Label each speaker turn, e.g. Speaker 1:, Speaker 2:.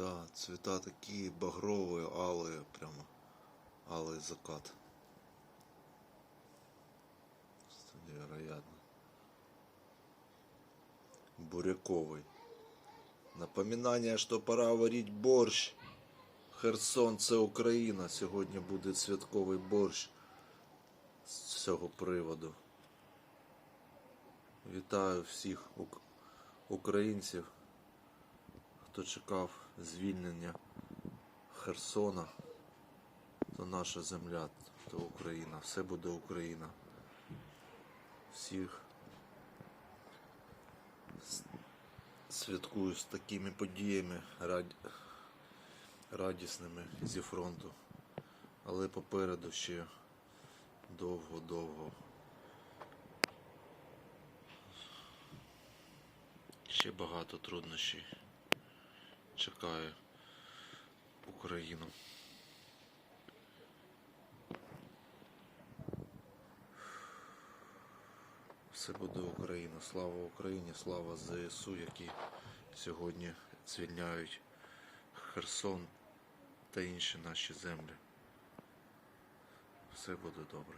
Speaker 1: Да, цвета такі багрові, алые, прямо. Алый закат. Просто невероятно. Буряковый. Напоминание, що пора варити борщ. Херсон це Україна. Сьогодні буде святковий борщ з цього приводу. Вітаю всіх ук- українців, хто чекав звільнення Херсона. То наша земля, то Україна. Все буде Україна. Всіх святкую з такими подіями раді... радісними зі фронту. Але попереду ще довго-довго. Ще багато труднощів чекає Україну. Все буде Україна. Слава Україні, слава ЗСУ, які сьогодні звільняють Херсон та інші наші землі. Все буде добре.